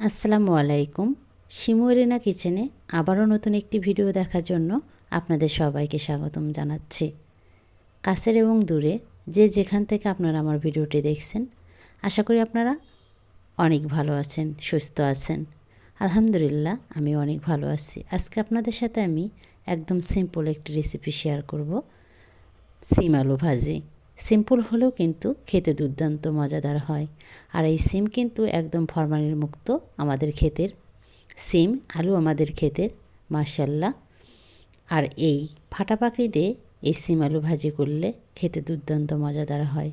আসসালামু আলাইকুম। শিমুরিনা কিচেনে আবারও নতুন একটি ভিডিও দেখার জন্য আপনাদের সবাইকে স্বাগতম জানাচ্ছি। কাছের এবং দূরে যে যেখান থেকে আপনারা আমার ভিডিওটি দেখছেন, আশা করি আপনারা অনেক ভালো আছেন, সুস্থ আছেন। আলহামদুলিল্লাহ, আমি অনেক ভালো আছি। আজকে আপনাদের সাথে আমি একদম সিম্পল একটি রেসিপি শেয়ার করব। সিম আলু ভাজি। সিম্পল হলেও কিন্তু খেতে দুর্দান্ত, মজাদার হয়। আর এই সিম কিন্তু একদম ফরমালিন মুক্ত আমাদের ক্ষেতের। সিম, আলু আমাদের ক্ষেতের মাসাল্লাহ আর এই ফাটা পাকড়ি দিয়ে এই সিম আলু ভাজি করলে খেতে দুর্দান্ত, মজাদার হয়।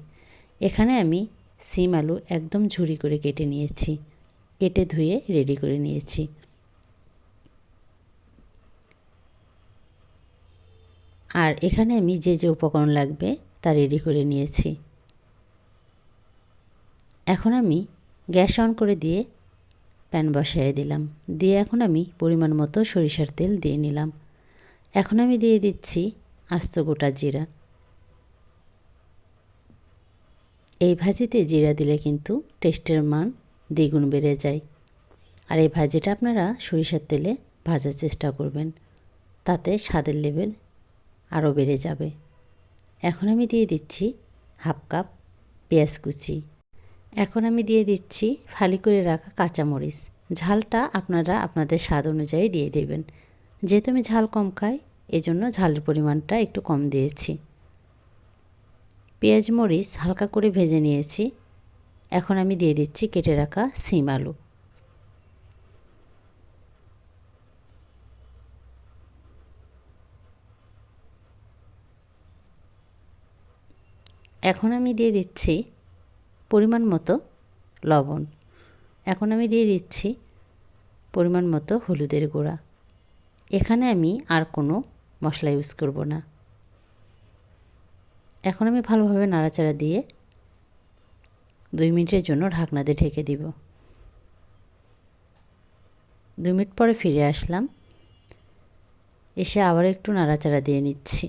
এখানে আমি সিম আলু একদম ঝুরি করে কেটে নিয়েছি। কেটে ধুয়ে রেডি করে নিয়েছি। আর এখানে আমি যে যে উপকরণ লাগবে তা রেডি করে নিয়েছি। এখন আমি গ্যাস অন করে দিয়ে প্যান বসাই দিলাম। দিয়ে এখন আমি পরিমাণ মতো সরিষার তেল দিয়ে নিলাম। এখন আমি দিয়ে দিচ্ছি আস্ত গোটা জিরা। এই ভাজিতে জিরা দিলে কিন্তু টেস্টের মান দ্বিগুণ বেড়ে যায়। আর এই ভাজিটা আপনারা সরিষার তেলে ভাজার চেষ্টা করবেন। তাতে স্বাদের লেভেল আরও বেড়ে যাবে। এখন আমি দিয়ে দিচ্ছি হাফ কাপ পেঁয়াজ কুচি। এখন আমি দিয়ে দিচ্ছি ফালি করে রাখা কাঁচামরিচ। ঝালটা আপনারা আপনাদের স্বাদ অনুযায়ী দিয়ে দেবেন। যেহেতু আমি ঝাল কম খাই, এজন্য ঝালের পরিমাণটা একটু কম দিয়েছি। পেঁয়াজ মরিচ হালকা করে ভেজে নিয়েছি। এখন আমি দিয়ে দিচ্ছি কেটে রাখা সিম আলু। এখন আমি দিয়ে দিচ্ছি পরিমাণ মতো লবণ। এখন আমি দিয়ে দিচ্ছি পরিমাণ মতো হলুদের গুঁড়া। এখানে আমি আর কোনো মশলা ইউজ করব না। এখন আমি ভালোভাবে নাড়াচাড়া দিয়ে দুই মিনিটের জন্য ঢাকনা দিয়ে ঢেকে দিব। দুই মিনিট পরে ফিরে আসলাম। এসে আবার একটু নাড়াচাড়া দিয়ে নিচ্ছি।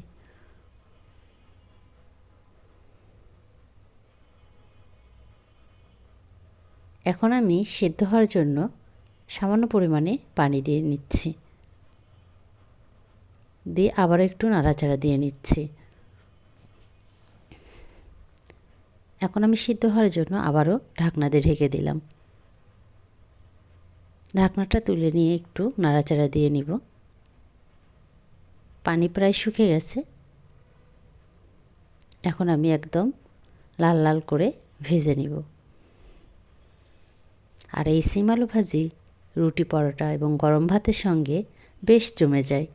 এখন আমি সেদ্ধ হওয়ার জন্য সামান্য পরিমাণে পানি দিয়ে নিচ্ছি। দিয়ে আবার একটু নাড়াচাড়া দিয়ে নিচ্ছি। এখন আমি সিদ্ধ হওয়ার জন্য আবারও ঢাকনা দিয়ে ঢেকে দিলাম। ঢাকনাটা তুলে নিয়ে একটু নাড়াচাড়া দিয়ে নিব। পানি প্রায় শুকে গেছে। এখন আমি একদম লাল লাল করে ভেজে নিব। আর এই সিম আলু ভাজি রুটি পরোটা এবং গরম ভাতের সঙ্গে বেশ জমে যায়।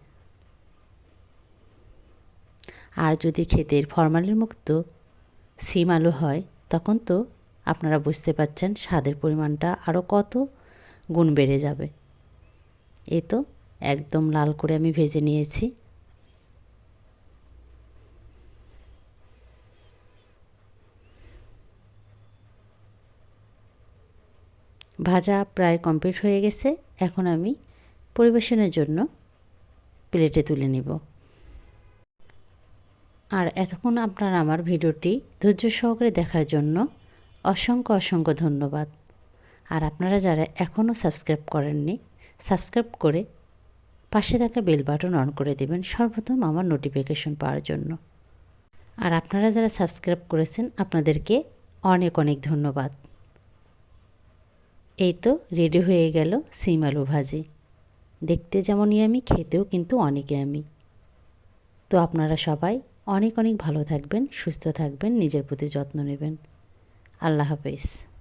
আর যদি ক্ষেতের ফরমালিন মুক্ত সিম আলু হয়, তখন তো আপনারা বুঝতে পাচ্ছেন স্বাদের পরিমাণটা আরও কত গুণ বেড়ে যাবে। এ তো একদম লাল করে আমি ভেজে নিয়েছি। ভাজা প্রায় কমপ্লিট হয়ে গেছে। এখন আমি পরিবেশনের জন্য প্লেটে তুলে নিব। আর এতক্ষণ আপনারা আমার ভিডিওটি ধৈর্য সহকারে দেখার জন্য অসংখ্য অসংখ্য ধন্যবাদ। আর আপনারা যারা এখনও সাবস্ক্রাইব করেননি, সাবস্ক্রাইব করে পাশে থাকা বেল বাটন অন করে দেবেন সর্বপ্রথম আমার নোটিফিকেশন পাওয়ার জন্য। আর আপনারা যারা সাবস্ক্রাইব করেছেন, আপনাদেরকে অনেক অনেক ধন্যবাদ। এই তো রেডি হয়ে গেল সিম আলু ভাজি। দেখতে যেমনই আমি খেতেও কিন্তু অনেকে আমি তো আপনারা সবাই অনেক অনেক ভালো থাকবেন, সুস্থ থাকবেন, নিজের প্রতি যত্ন নেবেন। আল্লাহ হাফেজ।